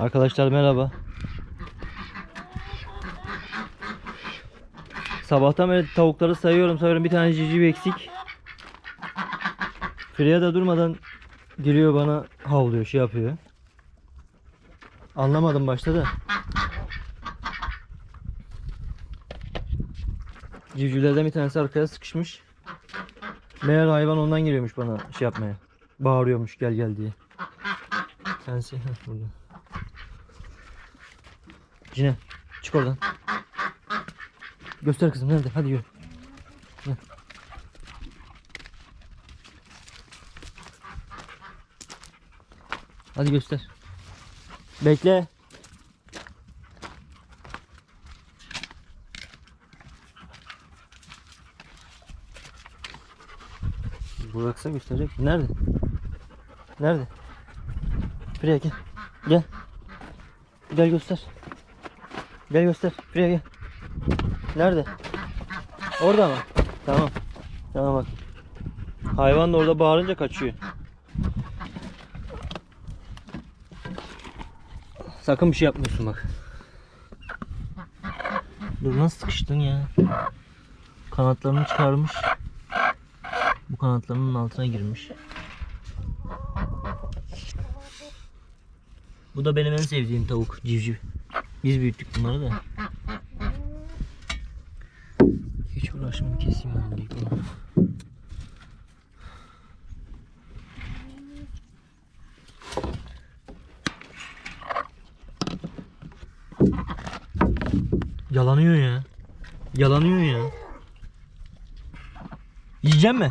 Arkadaşlar merhaba. Sabahtan beri tavukları sayıyorum sayıyorum bir tane civciv eksik. Freya da durmadan geliyor bana havlıyor şey yapıyor. Anlamadım başta da. Civcivlerden bir tanesi arkaya sıkışmış. Meğer hayvan ondan geliyormuş bana şey yapmaya. Bağırıyormuş gel gel diye. Heh, burada. Cine çık oradan. Göster kızım nerede? Hadi yürü. Hadi göster. Bekle. Bıraksa gösterecek. Nerede? Nerede? Buraya gel. Gel. Gel göster. Gel göster. Buraya gel. Nerede? Orada mı? Tamam. Tamam bak. Hayvan da orada bağırınca kaçıyor. Sakın bir şey yapmıyorsun bak. Dur nasıl sıkıştın ya? Kanatlarını çıkarmış. Bu kanatlarının altına girmiş. Bu da benim en sevdiğim tavuk civciv. Biz büyüttük bunları da. Hiç uğraşmam keseyim direkt bunu. Yalanıyor ya. Yalanıyor ya. Yiyecek mi?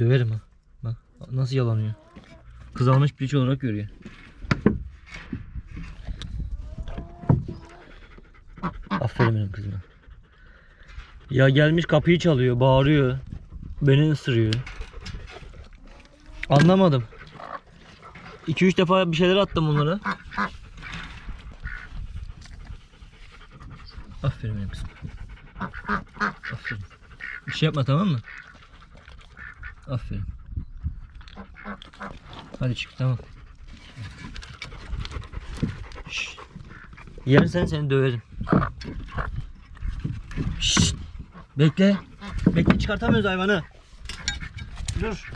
Döverim ha. Bak nasıl yalanıyor. Kızarmış piliç olarak görüyor. Aferin benim kızıma. Ya gelmiş kapıyı çalıyor, bağırıyor. Beni ısırıyor. Anlamadım. 2-3 defa bir şeyler attım onlara. Aferin benim kızım. Aferin. Bir şey yapma tamam mı? Aferin. Hadi çık tamam. Şşş. Yersen seni döverim. Şşt. Bekle. Bekle çıkartamıyoruz hayvanı. Dur.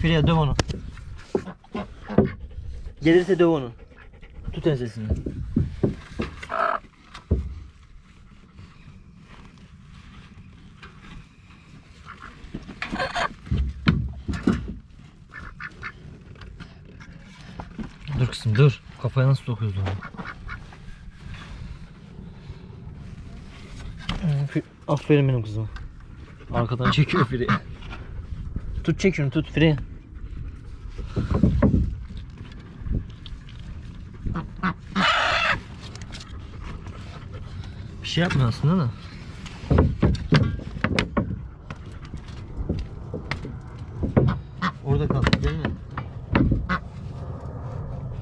Freya döv onu. Gelirse döv onu. Tut ensesini. Dur kızım dur. Kafaya nasıl sokuyoruz onu? Aferin benim kızıma. Arkadan çekiyor Freya. Tut çek şunu tut Freya. Şey yapmıyor aslında da. Orada kal. Gelme.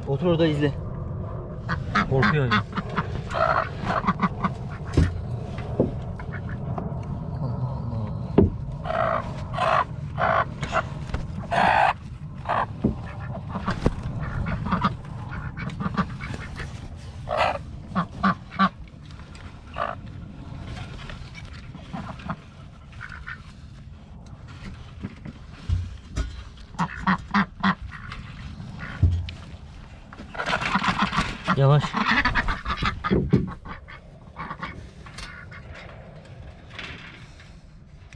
Otur orada izle. Yavaş.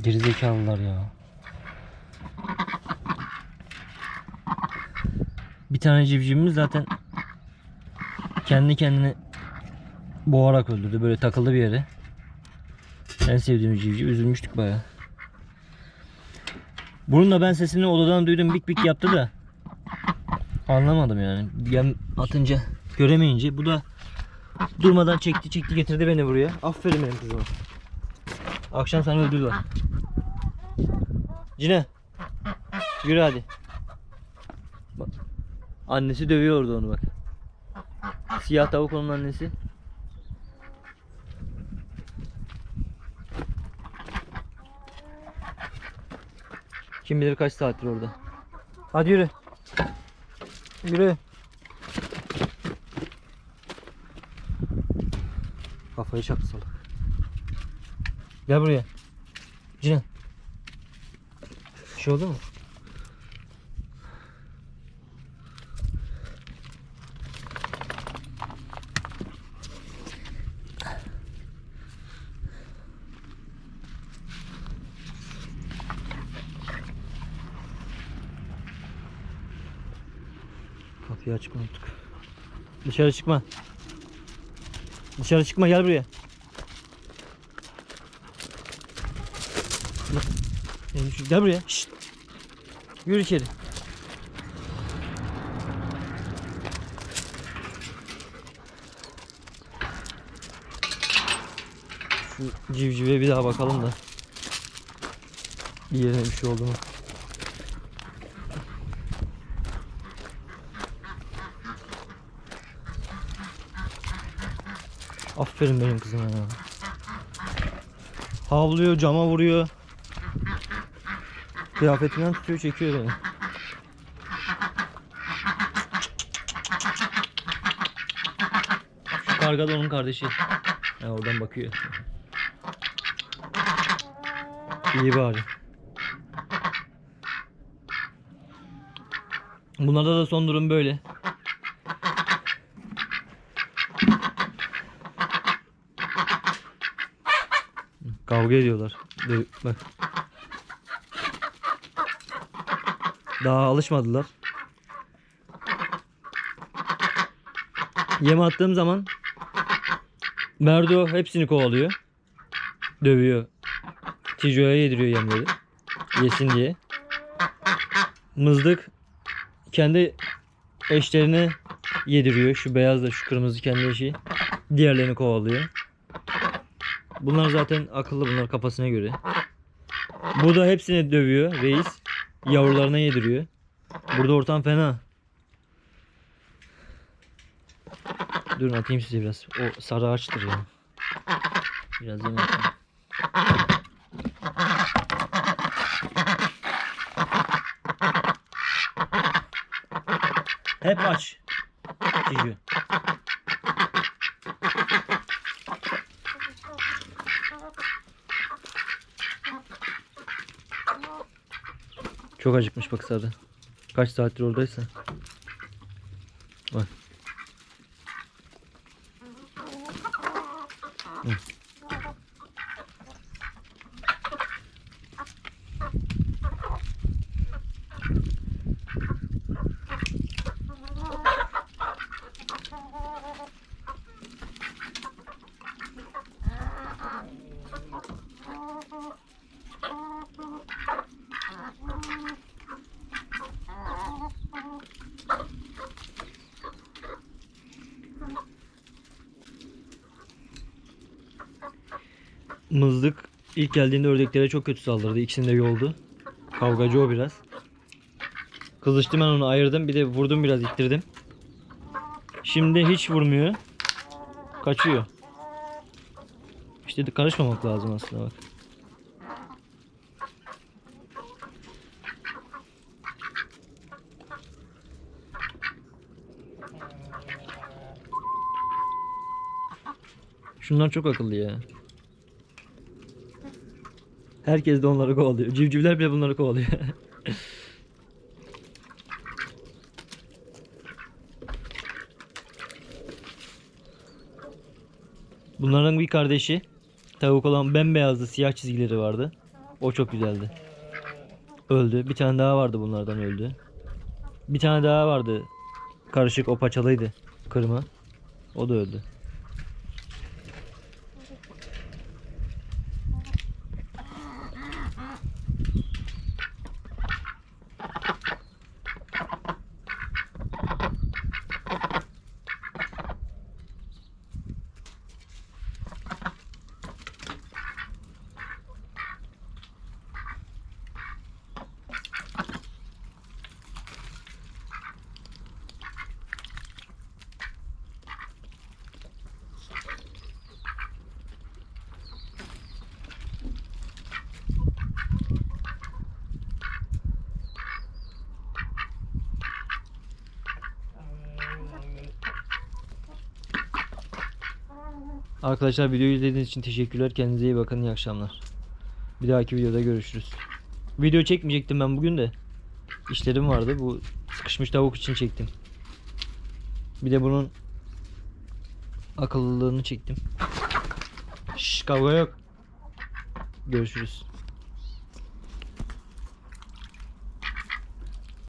Gerizekalılar ya. Bir tane civcivimiz zaten kendi kendini boğarak öldürdü. Böyle takıldı bir yere. En sevdiğim civciv. Üzülmüştük baya. Bunun da ben sesini odadan duydum. Bik bik yaptı da. Anlamadım yani. Yem atınca göremeyince bu da durmadan çekti çekti getirdi beni buraya. Aferin benim kızıma. Akşam sana öldürdüler. Cine. Yürü hadi. Bak. Annesi dövüyordu onu bak. Siyah tavuk onun annesi. Kim bilir kaç saattir orada. Hadi yürü. Yürü. Kafayı çaktı salak. Gel buraya. Cine. Bir şey oldu mu? Kapıyı açık unuttuk. Dışarı çıkma. Dışarı çıkma gel buraya. Gel, buraya. Şşt. Yürü içeri. Şu civcive bir daha bakalım da. Bir yerine bir şey oldu mu? Aferin benim kızıma ya. Havlıyor, cama vuruyor. Kıyafetinden tutuyor, çekiyor beni. Şu karga da onun kardeşi. Ha, oradan bakıyor. İyi bari. Bunlarda da son durum böyle. Kavga ediyorlar. Bak. Daha alışmadılar. Yem attığım zaman Merdo hepsini kovalıyor. Dövüyor. Tijo'ya yediriyor yemleri. Yesin diye. Mızdık kendi eşlerini yediriyor. Şu beyazla şu kırmızı kendi eşi. Diğerlerini kovalıyor. Bunlar zaten akıllı bunlar kafasına göre. Bu da hepsini dövüyor reis. Yavrularına yediriyor. Burada ortam fena. Durun atayım size biraz. O sarı ağaçtır ya. Biraz yem atayım. Hep aç. Cici. Çok acıkmış bak sarı. Kaç saattir oradaysa. Bak. Hı. Mızlık ilk geldiğinde ördeklere çok kötü saldırdı. İkisini de yoldu. Kavgacı o biraz. Kızıştım ben onu ayırdım. Bir de vurdum biraz ittirdim. Şimdi hiç vurmuyor. Kaçıyor. İşte karışmamak lazım aslında bak. Şunlar çok akıllı ya. Herkes de onları kovalıyor. Civcivler bile bunları kovalıyor. Bunların bir kardeşi tavuk olan bembeyazdı siyah çizgileri vardı. O çok güzeldi. Öldü. Bir tane daha vardı bunlardan öldü. Bir tane daha vardı. Karışık o paçalıydı. Kırma. O da öldü. Arkadaşlar videoyu izlediğiniz için teşekkürler. Kendinize iyi bakın. İyi akşamlar. Bir dahaki videoda görüşürüz. Video çekmeyecektim ben bugün de. İşlerim vardı. Bu sıkışmış tavuk için çektim. Bir de bunun akıllılığını çektim. Şş kavga yok. Görüşürüz.